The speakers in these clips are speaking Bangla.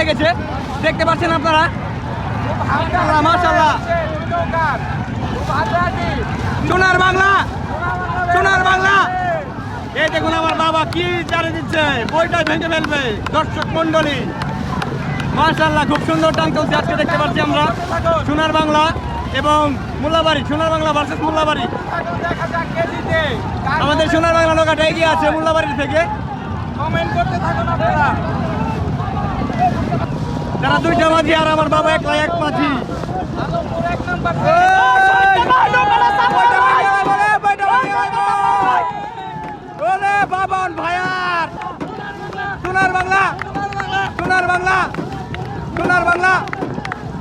লেগেছে। দেখতে পাচ্ছেন আপনারা? সোনার বাংলা সোনার বাংলা। এই দেখুন আমার বাবা কি জারি দিচ্ছে, বইটা ভেঙে ফেলবে, দর্শক মন্ডলী মাশাআল্লাহ, খুব সুন্দর টান চলছে আজকে, দেখতে পাচ্ছি আমরা। সোনার বাংলা এবং মোল্লাবাড়ি সোনার বাংলা ভার্সেস মোল্লাবাড়ি আমাদের সোনার বাংলা নৌকাটা এগিয়ে আছে মোল্লাবাড়ি থেকে। কমেন্ট করতে থাকুন আপনারা। তারা দুইটা মাঝি আর আমার বাবা একলা এক মাঝি বাবন ভাইয়ার। সোনার বাংলা সোনার বাংলা সোনার বাংলা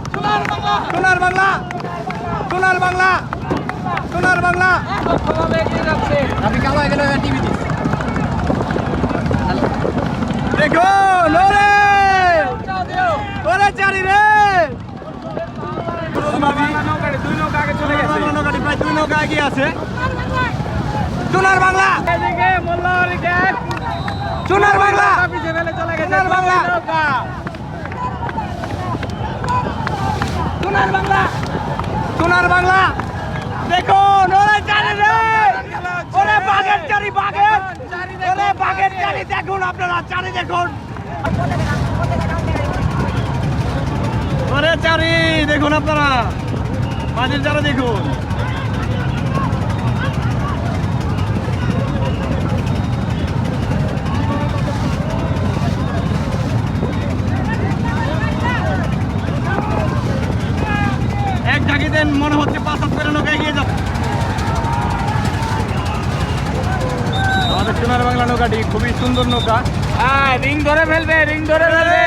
সোনার বাংলা সোনার বাংলা সোনার বাংলা। সোনার বাংলা আপনি কালো টিভি ওরে উৎসাহ দিও ওরে চারি রে বাংলা নৌকাটি দুই নৌকা আগে চলে গেছে বাংলা নৌকাটি প্রায় দুই নৌকা এগিয়ে আছে। সোনার বাংলা। সোনার বাংলা। সোনার বাংলা। সোনার বাংলা। সোনার বাংলা। দেখুন ওরে রে। ওরে বাঘের চারি বাঘের। ওরে বাঘের চারি দেখুন আপনারা চারি দেখুন। ওরে চারি দেখুন আপনারা। মাঝের চারা দেখুন। ঝাঁকিতে মনে হচ্ছে পাঁচ হাত করে নৌকা এগিয়ে যাবে। আমাদের সোনার বাংলা নৌকাটি খুবই সুন্দর নৌকা। হ্যাঁ রিং ধরে ফেলবে রিং ধরে ফেলবে।